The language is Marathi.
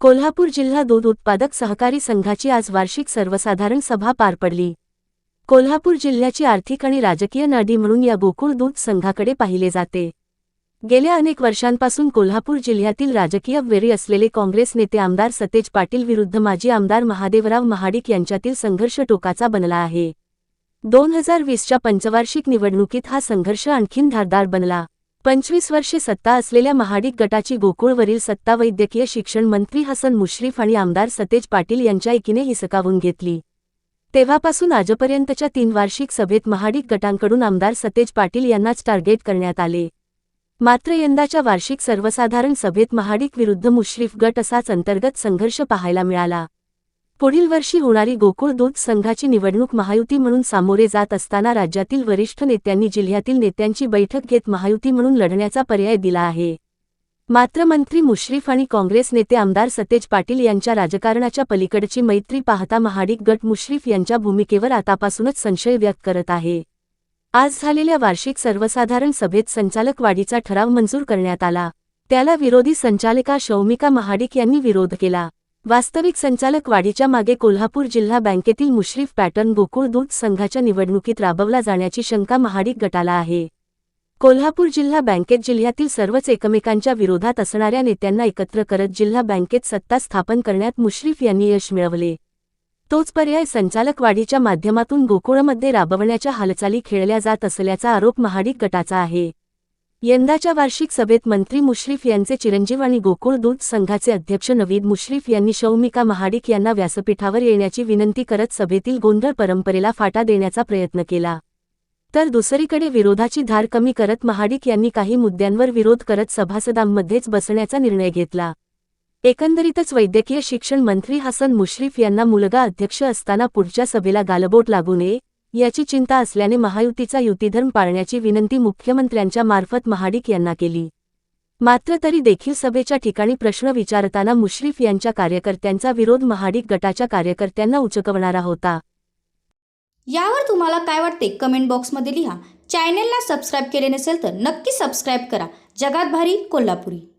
कोल्हापूर जिल्हा दूध उत्पादक सहकारी संघाची आज वार्षिक सर्वसाधारण सभा पार पडली. कोल्हापूर जिल्ह्याची आर्थिक आणि राजकीय नाडी म्हणून या गोकुळ दूध संघाकडे पाहिले जाते. गेल्या अनेक वर्षांपासून कोल्हापूर जिल्ह्यातील राजकीय वेरी असलेले काँग्रेस नेते आमदार सतेज पाटील विरुद्ध माजी आमदार महादेवराव महाडिक यांच्यातील संघर्ष टोकाचा बनला आहे. दोन हजार वीसच्या पंचवार्षिक निवडणुकीत हा संघर्ष आणखीन धारदार बनला. पंचवीस वर्षे सत्ता असलेल्या महाडिक गटाची गोकुळवरील सत्ता वैद्यकीय शिक्षण मंत्री हसन मुश्रीफ आणि आमदार सतेज पाटील यांच्या एकीने हिसकावून घेतली. तेव्हापासून आजपर्यंतच्या तीन वार्षिक सभेत महाडिक गटांकडून आमदार सतेज पाटील यांनाच टार्गेट करण्यात आले. मात्र यंदाच्या वार्षिक सर्वसाधारण सभेत महाडिक विरुद्ध मुश्रीफ गट असाच अंतर्गत संघर्ष पाहायला मिळाला. पुढील वर्षी होणारी गोकुळ दूध संघाची निवडणूक महायुती म्हणून सामोरे जात असताना राज्यातील वरिष्ठ नेत्यांनी जिल्ह्यातील नेत्यांची बैठक घेत महायुती म्हणून लढण्याचा पर्याय दिला आहे. मात्र मंत्री मुश्रीफ आणि काँग्रेस नेते आमदार सतेज पाटील यांच्या राजकारणाच्या पलीकडची मैत्री पाहता महाडिक गट मुश्रीफ यांच्या भूमिकेवर आतापासूनच संशय व्यक्त करत आहे. आज झालेल्या वार्षिक सर्वसाधारण सभेत संचालक वाढीचा ठराव मंजूर करण्यात आला. त्याला विरोधी संचालिका शौमिका महाडिक यांनी विरोध केला. वास्तविक संचालक वाढीच्या मागे कोल्हापूर जिल्हा बँकेतील मुश्रीफ पॅटर्न गोकुळ दूध संघाच्या निवडणुकीत राबवला जाण्याची शंका महाडिक गटाला आहे. कोल्हापूर जिल्हा बँकेत जिल्ह्यातील सर्वच एकमेकांच्या विरोधात असणाऱ्या नेत्यांना एकत्र करत जिल्हा बँकेत सत्ता स्थापन करण्यात मुश्रीफ यांनी यश मिळवले. तोच पर्याय संचालक वाढीच्या माध्यमातून गोकुळमध्ये राबवण्याच्या हालचाली खेळल्या जात असल्याचा आरोप महाडिक गटाचा आहे. यंदाच्या वार्षिक सभेत मंत्री मुश्रीफ यांचे चिरंजीव आणि गोकुळ दूध संघाचे अध्यक्ष नवीद मुश्रीफ यांनी शौमिका महाडिक यांना व्यासपीठावर येण्याची विनंती करत सभेतील गोंधळ परंपरेला फाटा देण्याचा प्रयत्न केला. तर दुसरीकडे विरोधाची धार कमी करत महाडिक यांनी काही मुद्द्यांवर विरोध करत सभासदांमध्येच बसण्याचा निर्णय घेतला. एकंदरीतच वैद्यकीय शिक्षण मंत्री हसन मुश्रीफ यांना मुलगा अध्यक्ष असताना पुढच्या सभेला गालबोट लागू नये याची चिंता असल्याने महायुतीचा युतीधर्म पाळण्याची विनंती मुख्यमंत्र्यांच्या मार्फत महाडिक यांना केली. मात्र तरी देखील सभेच्या ठिकाणी प्रश्न विचारताना मुश्रीफ यांच्या कार्यकर्त्यांचा विरोध महाडिक गटाच्या कार्यकर्त्यांना उचकवणारा होता. यावर तुम्हाला काय वाटते? कमेंट बॉक्समध्ये लिहा. चॅनेलला सबस्क्राईब केले नसेल तर नक्की सबस्क्राईब करा. जगात भारी कोल्हापुरी.